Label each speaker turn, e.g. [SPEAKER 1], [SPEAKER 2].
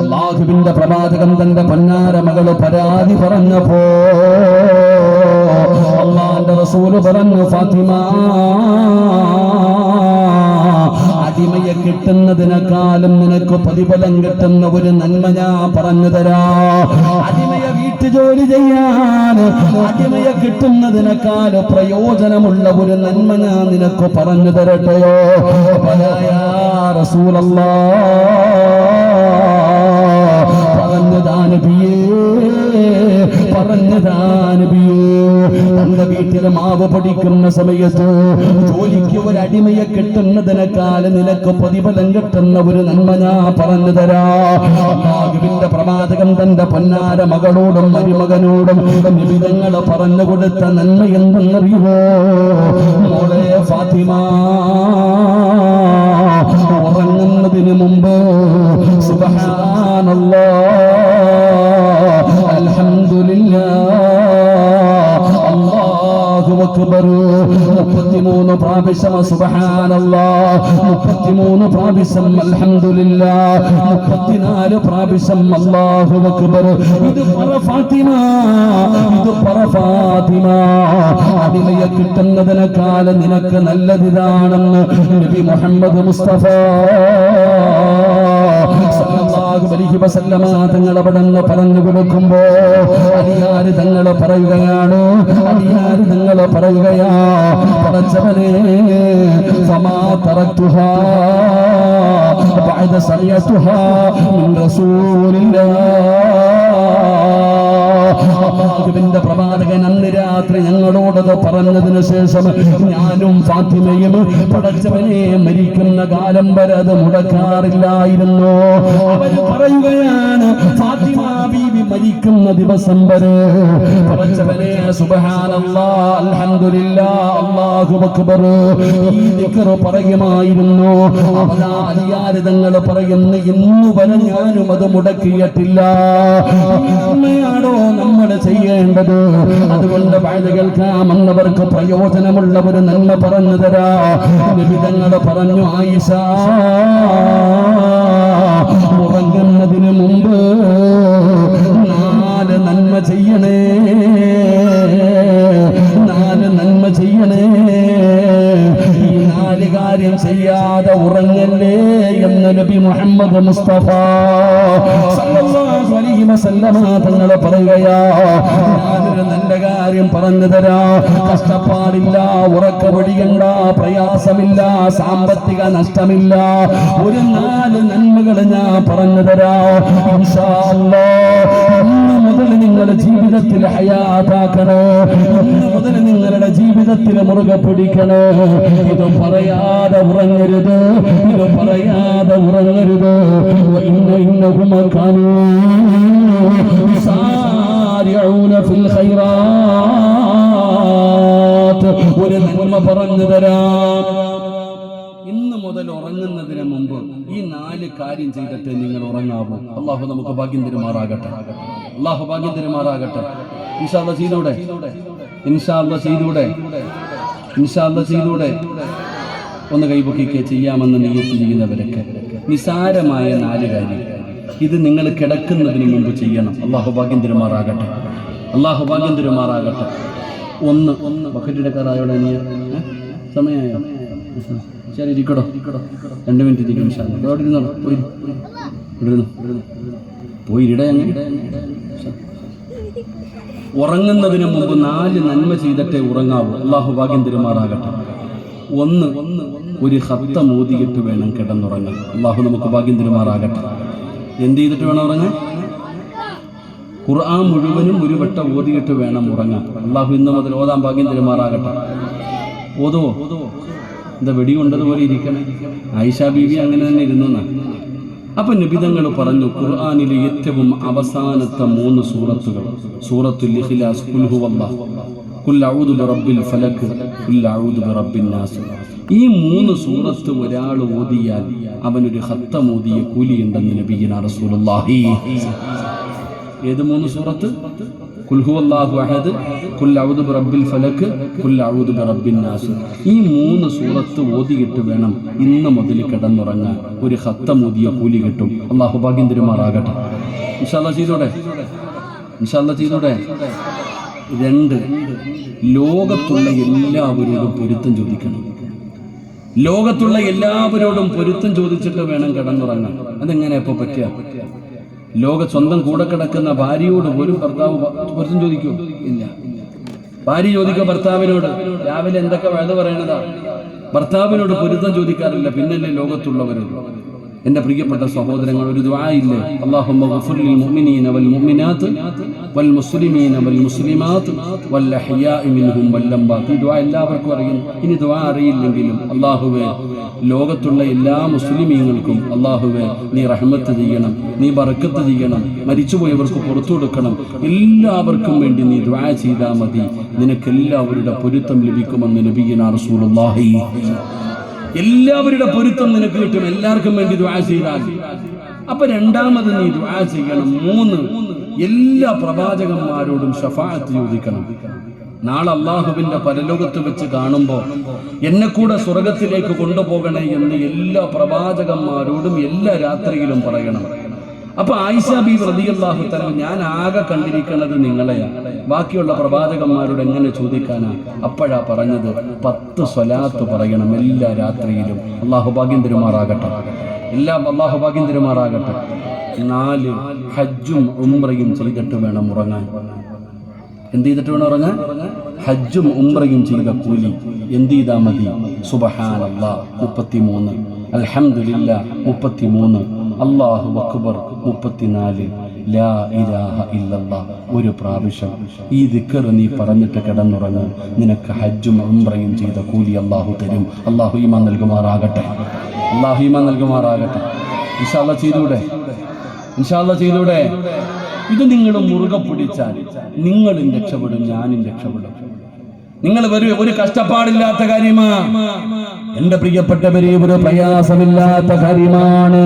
[SPEAKER 1] അള്ളാഹുവിന്റെ പ്രവാചകൻ തന്റെ പൊന്നാര മകൾ പരാതി പറഞ്ഞപ്പോ അള്ളാന്റെ റസൂൽ പറഞ്ഞു ഫാത്തിമ അടിമയെ കിട്ടുന്നതിനേക്കാളും നിനക്ക് പ്രതിഫലം കിട്ടുന്ന ഒരു നന്മ ഞാൻ പറഞ്ഞു തരാ. അടിമയെ വീട്ടുജോലി ചെയ്യാൻ അടിമയെ കിട്ടുന്നതിനേക്കാൾ പ്രയോജനമുള്ള ഒരു നന്മ ഞാൻ നിനക്ക് പറഞ്ഞു തരട്ടെയോ? റസൂലല്ലാ പറഞ്ഞതാനബിയേ തന്റെ വീട്ടിലെ മാവ് പഠിക്കുന്ന സമയത്ത് ജോലിക്ക് ഒരു അടിമയെ കിട്ടുന്നതിനേക്കാൾ നിനക്ക് പ്രതിഫലം കിട്ടുന്ന ഒരു നന്മ ഞാൻ പറഞ്ഞു തരാ. പ്രവാചകൻ തന്റെ പൊന്നാര മകളോടും മരുമകനോടും വിവിധങ്ങൾ പറഞ്ഞു കൊടുത്ത നന്മ എന്തെന്നറിയുമോ? മോളെ ഫാത്തിമ അല്ലാഹു അക്ബർ. ഫാത്തിമ. അടിമയെ കിട്ടുന്നതിനേക്കാൾ നിനക്ക് നല്ലതിതാണെന്ന് നബി മുഹമ്മദ് മുസ്തഫ സല്ലല്ലാഹു അലൈഹി വസല്ലമ തങ്ങൾ അവിടെ നിന്ന് പറഞ്ഞു കൊടുക്കുമ്പോ അടിയാര് തങ്ങൾ പറയുകയാണ് അടിയാര് തങ്ങൾ പറയുകയാ പടച്ചവനെ ഫമാ തറക്തുഹാ بعد سمعتها من رسول അള്ളാഹുവിന്റെ പ്രവാചകൻ അന്ന് രാത്രി ഞങ്ങളോടത് പറഞ്ഞതിന് ശേഷം ഞാനും ഫാത്തിമയും പടച്ചവനെ മരിക്കുന്ന കാലം വരെ അത് മുടക്കാറില്ലായിരുന്നു. അവർ പറയുകയാണ് ഫാത്തിമ മരിക്കുന്ന ദിവസം വരെ. പറയുമായിരുന്നു അവതാരിയാരിതങ്ങൾ പറയുന്നു ഇന്നു വരെ ഞാനും അത് മുടക്കിയിട്ടില്ല. നന്മയാണോ നമ്മൾ ചെയ്യേണ്ടത്? അതുകൊണ്ട് വാഴ കേൾക്കാമെന്നവർക്ക് പ്രയോജനമുള്ള ഒരു നന്മ പറഞ്ഞു തരാ. വിവിധങ്ങൾ പറഞ്ഞു ആയിഷ. എന്ന് നബി മുഹമ്മദ് മുസ്തഫ. സല്ലല്ലാഹു അലൈഹി വസല്ലമ തങ്ങൾ പറയുകയാ ഞാനൊരു നല്ല കാര്യം പറഞ്ഞു തരാ. കഷ്ടപ്പാടില്ല ഉറക്ക പ്രയാസമില്ല സാമ്പത്തിക നഷ്ടമില്ല. ഒരു നാല് നന്മകൾ ഞാൻ പറഞ്ഞു തരാ. ഇൻഷാ അല്ലാഹ്. മുതൽ നിങ്ങളുടെ ജീവിതത്തിൽ ഹയാതാക്കണോ മുതൽ നിങ്ങളുടെ ജീവിതത്തിൽ മുറുകെ പിടിക്കണോ? ഇത് പറയാതെ ഉറങ്ങരുത്. ഇത് പറയാതെ ഉറങ്ങരുത്. ഇന്ന് ഇന്ന് കുമർ കാണൂ. ഒരു നന്മ പറഞ്ഞു തരാം. ഇന്ന് മുതൽ ഉറങ്ങുന്നതിന് മുമ്പ് ഈ നാല് കാര്യം ചെയ്തിട്ട് നിങ്ങൾ ഉറങ്ങാവൂ. അള്ളാഹു നമുക്ക് ഭാഗ്യം തരുമാറാകട്ടെ. അള്ളാഹു ഭാഗ്യം തരുമാറാകട്ടെ. ഇൻഷാല്ല ചെയ്തൂടെ? ഇൻഷാല്ല ചെയ്തൂടെ? ഇൻഷാല്ല ചെയ്തൂടെ? ഒന്ന് കൈപൊക്കിക്കെ ചെയ്യാമെന്ന് നെയ്യത്ത് ചെയ്യുന്നവരൊക്കെ. നിസാരമായ നാല് കാര്യം. ഇത് നിങ്ങൾ കിടക്കുന്നതിന് മുമ്പ് ചെയ്യണം. അള്ളാഹു ഭാഗ്യം തരുമാറാകട്ടെ. അള്ളാഹു ഭാഗ്യം തരുമാറാകട്ടെ. ഒന്ന് ഒന്ന് ബക്കറ്റിടക്കാറായോടെ നീ? സമയമായോ? ശരി ഇരിക്കടോ. രണ്ട് മിനിറ്റ് ഇരിക്കും. അവിടെ ഇരുന്നോ പോയി ഇടുന്നു. പോയി ഇട ഉറങ്ങുന്നതിന് മുമ്പ് നാല് നന്മ ചെയ്തിട്ടേ ഉറങ്ങാവൂ. അള്ളാഹു ഭാഗ്യം തിരുമാറാകട്ടെ. ഒന്ന് ഒരു ഹത്ത മോദിയിട്ട് വേണം കിടന്നുറങ്ങാൻ. അള്ളാഹു നമുക്ക് ഭാഗ്യം തിരുമാറാകട്ടെ. എന്ത് ചെയ്തിട്ട് വേണം ഉറങ്ങാൻ? ഖുർആൻ മുഴുവനും ഒരു വട്ടം ഓതിയിട്ട് വേണം ഉറങ്ങാൻ. അള്ളാഹു ഇന്ന് മുതൽ ഓതാൻ ഭാഗ്യം തിരുമാറാകട്ടെ. ഓതുവോ? എന്താ വെടി കൊണ്ടതുപോലെ ഇരിക്കണേ. ആയിഷ ബീവി അങ്ങനെ തന്നെ ഇരുന്നു എന്നാ. അപ്പൊ നിബിതങ്ങൾ പറഞ്ഞു ഖുർആാനിലെ ഏറ്റവും അവസാനത്തെ മൂന്ന് സൂറത്തുകൾ. സൂറത്തുൽ ഇഖ്ലാസ് ബിറബ്ബിൽ നാസ്. ഈ മൂന്ന് സൂറത്ത് ഒരാൾ ഓതിയാൽ അവനൊരു ഹത്തം ഓതിയ കൂലിയുണ്ടെന്ന് നബിയിന റസൂലുള്ളാഹി. ഏത് മൂന്ന് സൂറത്ത്? കുൽഹു അല്ലാഹു അഹദ് കുൽ ഔദു ബിറബ്ബിൽ ഫലക്ക് കുൽ ഔദു ബിറബ്ബിൻ നാസ്. ഈ മൂന്ന് സൂറത്ത് ഓതിയിട്ട് വേണം ഇന്ന് മുതൽ കിടന്നുറങ്ങാൻ. ഒരു ഹത്തമൂതിയ കൂലി കിട്ടും. അള്ളാഹു ഭാഗ്യം തിരുമാറാകട്ടെ. ഇൻഷാല്ല ചെയ്തോടെ? ഇൻഷാല്ല ചെയ്തോടെ? രണ്ട് ലോകത്തുള്ള എല്ലാവരോടും പൊരുത്തം ചോദിക്കണം. ലോകത്തുള്ള എല്ലാവരോടും പൊരുത്തം ചോദിച്ചിട്ട് വേണം കിടന്നുറങ്ങാൻ. അതെങ്ങനെ ഇപ്പൊ പറ്റുക? ലോക സ്വന്തം കൂടെ കിടക്കുന്ന ഭാര്യയോട് ഒരു ഭർത്താവ് പുരുഷൻ ചോദിക്കൂ. ഇല്ല. ഭാര്യ ചോദിക്കുക ഭർത്താവിനോട്. രാവിലെ എന്തൊക്കെ വേദ പറയണതാ? ഭർത്താവിനോട് പൊരുത്തം ചോദിക്കാറില്ല. പിന്നല്ലേ ലോകത്തുള്ളവരോട്. എന്റെ പ്രിയപ്പെട്ട സഹോദരങ്ങൾ ഒരു ദ്വായില്ലേ എല്ലാവർക്കും അറിയുന്നു ഇനി ദുആ അറിയില്ലെങ്കിലും അല്ലാഹുവേ ലോകത്തുള്ള എല്ലാ മുസ്ലിമീങ്ങൾക്കും അല്ലാഹുവേ നീ റഹ്മത്ത് ചെയ്യണം നീ ബറക്കത്ത് ചെയ്യണം മരിച്ചുപോയവർക്ക് പുറത്തു കൊടുക്കണം. എല്ലാവർക്കും വേണ്ടി നീ ദുആ ചെയ്താൽ മതി. നിനക്ക് എല്ലാവരുടെ പൊരുത്തം ലഭിക്കുമെന്ന് നബീന റസൂലുള്ളാഹി. എല്ലാവരുടെ പൊരുത്തം നിനക്ക് കിട്ടും. എല്ലാവർക്കും വേണ്ടി ദ്വാ ചെയ്താൽ അപ്പൊ രണ്ടാമത് നീ ദ്വാ ചെയ്യണം. മൂന്ന് എല്ലാ പ്രവാചകന്മാരോടും ഷഫാഅത്ത് ചോദിക്കണം. നാളെ അള്ളാഹുവിന്റെ പരലോകത്ത് വെച്ച് കാണുമ്പോൾ എന്നെ കൂടെ സ്വർഗത്തിലേക്ക് കൊണ്ടുപോകണേ എന്ന് എല്ലാ പ്രവാചകന്മാരോടും എല്ലാ രാത്രിയിലും പറയണം. അപ്പൊ ആയിഷ ബി റളിയല്ലാഹു തആല ഞാൻ ആകെ കണ്ടിരിക്കുന്നത് നിങ്ങളെയാണ് ബാക്കിയുള്ള പ്രവാചകന്മാരോട് എങ്ങനെ ചോദിക്കാനാ? അപ്പോഴാ പറഞ്ഞത് പത്ത് സ്വലാത്ത് പറയണം എല്ലാ രാത്രിയിലും. അള്ളാഹു ഭാഗ്യം തിരുമാറാകട്ടെ എല്ലാം അള്ളാഹു ഭാഗ്യം തിരുമാറാകട്ടെ നാല് ഹജ്ജും ഉംറയും ചെയ്തിട്ട് വേണം ഉറങ്ങാൻ. എന്ത് ചെയ്തിട്ട് വേണം ഉറങ്ങാൻ? ഹജ്ജും ഉംറയും ചെയ്ത കൂലി. എന്ത് ചെയ്താൽ മതി? സുബഹാനല്ലാ മുപ്പത്തിമൂന്ന്. അൽഹംദുലില്ലാ മുപ്പത്തിമൂന്ന്. അള്ളാഹു അക്ബർ. മുപ്പത്തിനാല്. ലാ ഇലാഹ ഒരു പ്രാവശ്യം ഈ ദിക്കർ നീ പറഞ്ഞിട്ട് കിടന്നുറങ്ങും. നിനക്ക് ഹജ്ജും ഉംറയും ചെയ്ത കൂലി അള്ളാഹു തരും. അള്ളാഹു നൽകുമാറാകട്ടെ. അള്ളാഹു ഈമാൻ നൽകുമാറാകട്ടെ. ഇൻഷാല്ല ചെയ്തൂടെ? ഇൻഷാല്ല ചെയ്തൂടെ? ഇത് നിങ്ങൾ മുറുകെ പിടിച്ചാൽ നിങ്ങളും രക്ഷപ്പെടും ഞാനും രക്ഷപ്പെടും. നിങ്ങൾ വരൂ ഒരു കഷ്ടപ്പാടില്ലാത്ത കാര്യമാണ് എന്റെ പ്രിയപ്പെട്ടവരെ ഒരു പ്രയാസമില്ലാത്ത കാര്യമാണ്